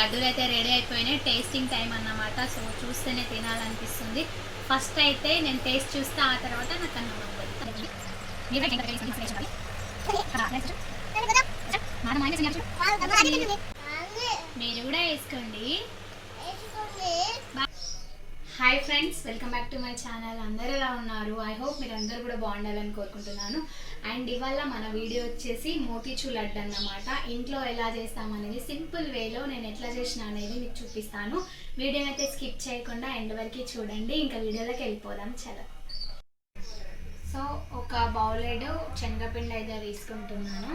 లడ్డూలు అయితే రెడీ అయిపోయినాయి. టేస్టింగ్ టైం అన్నమాట. సో చూస్తేనే తినాలనిపిస్తుంది. ఫస్ట్ అయితే నేను టేస్ట్ చూస్తే ఆ తర్వాత నాకు అన్నం మీరు కూడా వేసుకోండి. Hi friends welcome back to my channel అందరు ఎలా ఉన్నారు? ఐ హోప్ మీరు అందరూ కూడా బాగుండాలని కోరుకుంటున్నాను. అండ్ ఇవాళ మన వీడియో వచ్చేసి మోతీచూ లడ్డు అన్నమాట. ఇంట్లో ఎలా చేస్తామనేది సింపుల్ వేలో నేను ఎట్లా చేసిన అనేది మీకు చూపిస్తాను. వీడియోని అయితే స్కిప్ చేయకుండా ఎండ్ వరకు చూడండి. ఇంకా వీడియోలోకి వెళ్ళిపోదాం. చలో. సో ఒక బౌలెడ్ శనగపిండి అయితే తీసుకుంటున్నాను.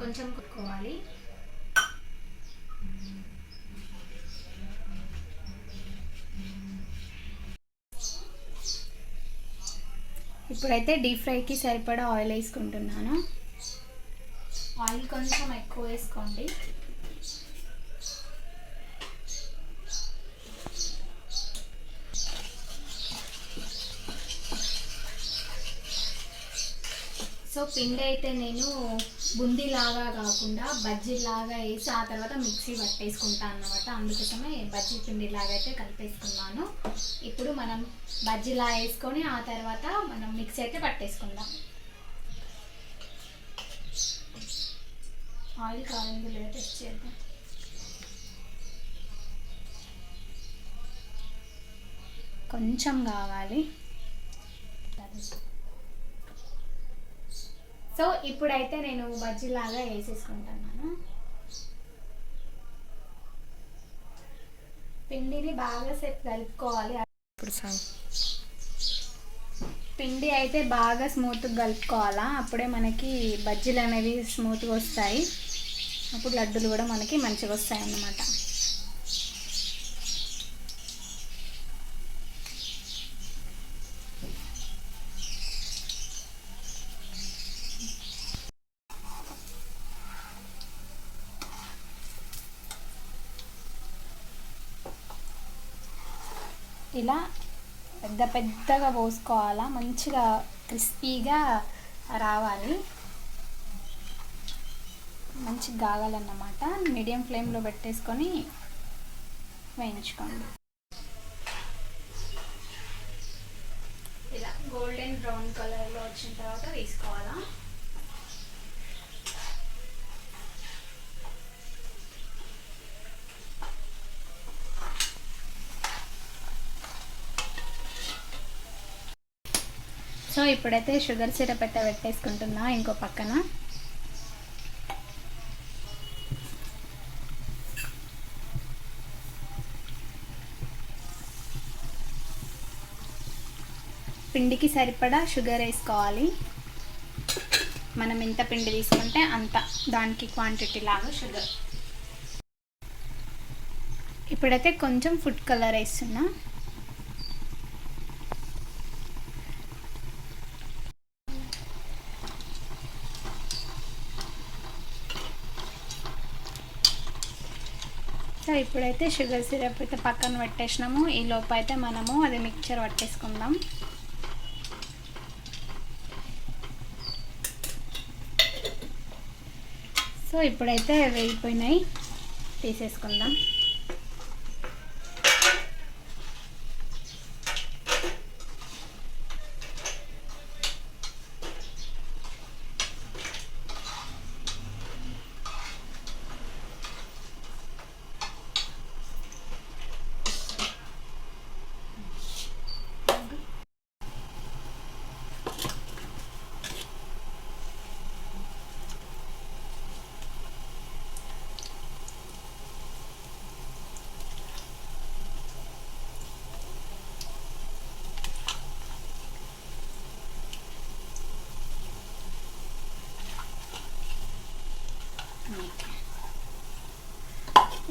కొంచెం కుట్టుకోవాలి. ఇప్పుడైతే డీప్ ఫ్రైకి సరిపడా ఆయిల్ వేసుకుంటున్నాను. ఆయిల్ కొంచెం ఎక్కువ వేసుకోండి. సో పిండి అయితే నేను బుందీలాగా కాకుండా బజ్జీలాగా వేసి ఆ తర్వాత మిక్సీ పట్టేసుకుంటాను అనమాట అందుకోసమే బజ్జీ పిండిలాగా అయితే కలిపేసుకున్నాను. ఇప్పుడు మనం బజ్జీలా వేసుకొని ఆ తర్వాత మనం మిక్సీ అయితే పట్టేసుకుందాం. ఆయిల్ కావాలి లేదా టెస్ట్ చేద్దాం. కొంచెం కావాలి. సో ఇప్పుడైతే నేను బజ్జీలాగా వేసేసుకుంటున్నాను. పిండిని బాగా సేపు కలుపుకోవాలి. ఇప్పుడు పిండి అయితే బాగా స్మూత్గా కలుపుకోవాలా? అప్పుడే మనకి బజ్జీలు అనేవి స్మూత్గా వస్తాయి. అప్పుడు లడ్డూలు కూడా మనకి మంచిగా వస్తాయి అన్నమాట ఇలా పెద్ద పెద్దగా పోసుకోవాలా మంచిగా క్రిస్పీగా రావాలి. మంచిగా కాగాలన్నమాట మీడియం ఫ్లేమ్లో పెట్టేసుకొని వేయించుకోండి. ఇలా గోల్డెన్ బ్రౌన్ కలర్లో వచ్చిన తర్వాత వేసుకోవాలా. సో ఇప్పుడైతే షుగర్ సిరప్ అయితే పెట్టేసుకుంటున్నా ఇంకో పక్కన. పిండికి సరిపడా షుగర్ వేసుకోవాలి. మనం ఎంత పిండి తీసుకుంటే అంత దానికి క్వాంటిటీ లాగా షుగర్. ఇప్పుడైతే కొంచెం ఫుడ్ కలర్ వేస్తున్నా. సో ఇప్పుడైతే షుగర్ సిరప్ అయితే పక్కన పెట్టేసినాము. ఈ లోపు అయితే మనము అది మిక్చర్ పట్టేసుకుందాం. సో ఇప్పుడైతే వెళ్ళిపోయినాయి తీసేసుకుందాం.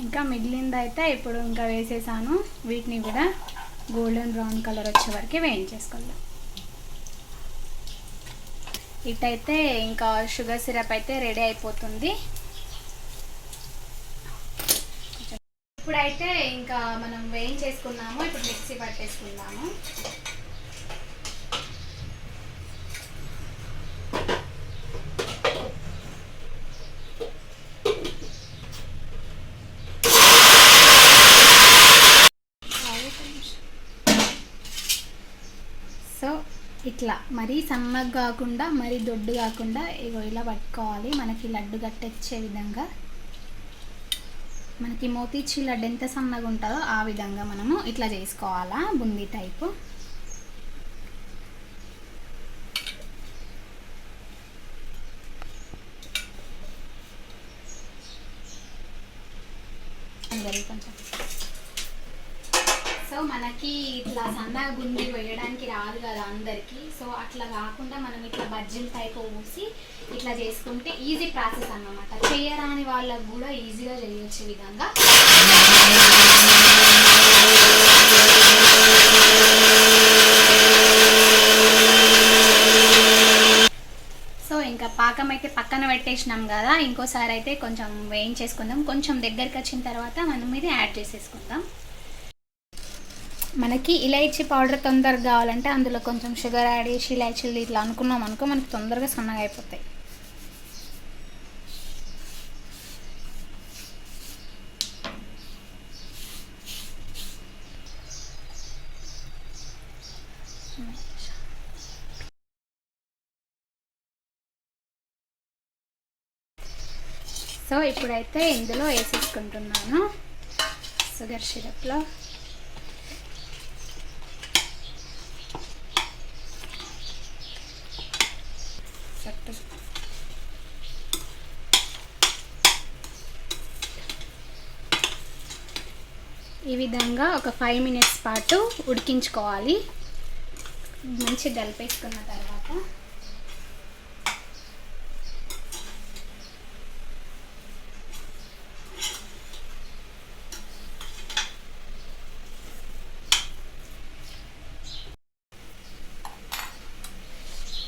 ఇంకా మిగిలింది అయితే ఇప్పుడు ఇంకా వేసేసాను. వీటిని కూడా గోల్డెన్ బ్రౌన్ కలర్ వచ్చే వరకు వేయించేసుకుందాం. ఇటైతే ఇంకా షుగర్ సిరప్ అయితే రెడీ అయిపోతుంది. ఇప్పుడైతే ఇంకా మనం వేయించేసుకున్నాము. ఇప్పుడు మిక్సీ పట్టేసుకుందాము. ఇట్లా మరీ సన్నగా కాకుండా మరీ దొడ్డు కాకుండా ఇగో ఇలా పట్టుకోవాలి. మనకి లడ్డు గట్టెచ్చే విధంగా. మనకి మోతీచి లడ్డు ఎంత సన్నగా ఉంటుందో ఆ విధంగా మనము ఇట్లా చేసుకోవాలా బుందీ టైపు. అందరికీ కొంచెం సో మనకి ఇట్లా సన్నగా గుండి వేయడానికి రాదు కదా అందరికి. సో అట్లా కాకుండా మనం ఇట్లా బజ్జీల టైప్ పోసి ఇట్లా చేసుకుంటే ఈజీ ప్రాసెస్ అన్నమాట. చేయరాని వాళ్ళకు కూడా ఈజీగా చేయొచ్చే విధంగా. సో ఇంకా పాకం అయితే పక్కన పెట్టేసినాం కదా. ఇంకోసారి అయితే కొంచెం వేయించేసుకుందాం. కొంచెం దగ్గరికి వచ్చిన తర్వాత మనం ఇది యాడ్ చేసేసుకుందాం. మనకి ఇలాచీ పౌడర్ తొందరగా కావాలంటే అందులో కొంచెం షుగర్ యాడ్ చేసి ఇలాచీలు ఇట్లా అనుకున్నాం అనుకో మనకి తొందరగా సన్నగా అయిపోతాయి. సో ఇప్పుడైతే ఇందులో వేసేసుకుంటున్నాను. షుగర్ సిరప్లో ఈ విధంగా ఒక ఫైవ్ మినిట్స్ పాటు ఉడికించుకోవాలి. మంచిగా దలిపేసుకున్న తర్వాత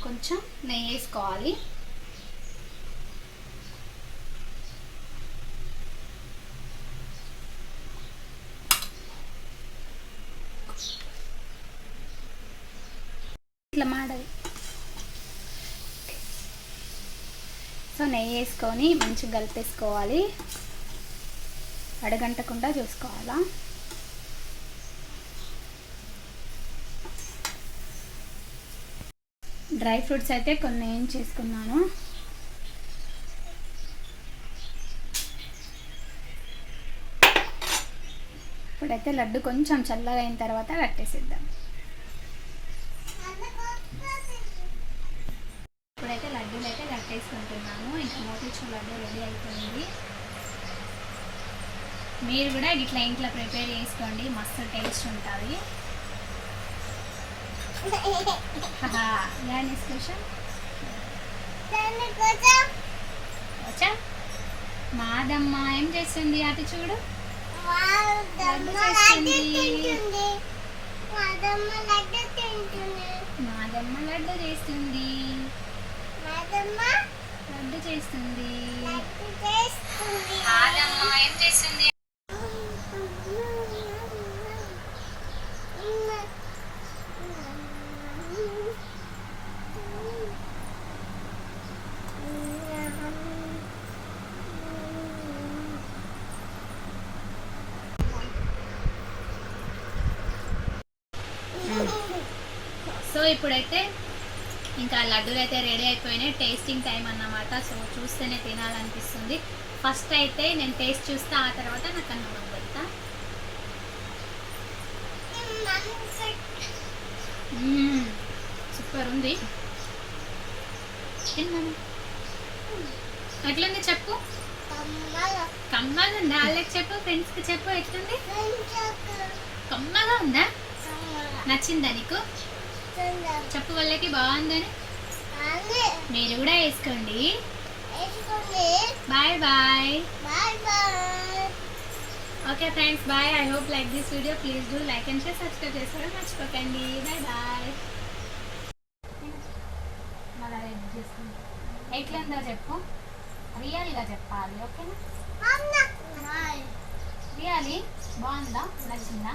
కొంచెం నెయ్యి వేసుకోవాలి. ఇట్లా మాడది. సో నెయ్యి వేసుకొని మంచిగా కలిపేసుకోవాలి. అడగంటకుండా చూసుకోవాలా? డ్రై ఫ్రూట్స్ అయితే కొన్ని ఏం చేసుకున్నాను. ఇప్పుడైతే లడ్డు కొంచెం చల్లగా అయిన తర్వాత కట్టేసిద్దాం ఇప్పుడైతే పెట్టేసుకుంటున్నాను ఇంకా మోతిచూర్ లడ్డు రెడీ అయిపోయింది. మీరు కూడా ఇట్లా ఇంట్లో ప్రిపేర్ చేసుకోండి. మస్తు టేస్ట్ ఉంటుంది. మాదమ్మ ఏం చేస్తుంది? అటు చూడు. మాదమ్మ లడ్డు చేస్తుంది. లడ్డు చేస్తుంది. ఏం చేస్తుంది? సో ఇప్పుడైతే ఇంకా లడ్డూలు అయితే రెడీ అయిపోయినాయి. టేస్టింగ్ టైం అన్నమాట. సో చూస్తేనే తినాలనిపిస్తుంది. ఫస్ట్ అయితే నేను టేస్ట్ చూస్తా ఆ తర్వాత నాకు అన్నం పెడతా. సూపర్ ఉంది. ఎట్లుంది చెప్పు? కమ్మగా ఉందా? వాళ్ళకి చెప్పు ఫ్రెండ్స్కి చెప్పు ఎట్లుంది? కమ్మగా ఉందా? నచ్చిందా నీకు? చెప్పు వాళ్ళకి బాగుందని. మీరు కూడా వేసుకోండి. Bye bye. Okay friends bye. I hope like this video. Please do like and share subscribe చేసుకోవడం మర్చిపోకండి. Bye bye. మళ్ళీ రెడీ చేసుకుంటా ఎట్లుందో చెప్పు. రియల్గా చెప్పాలి ఓకేనా? రియాలీ బాగుందా? నచ్చిందా.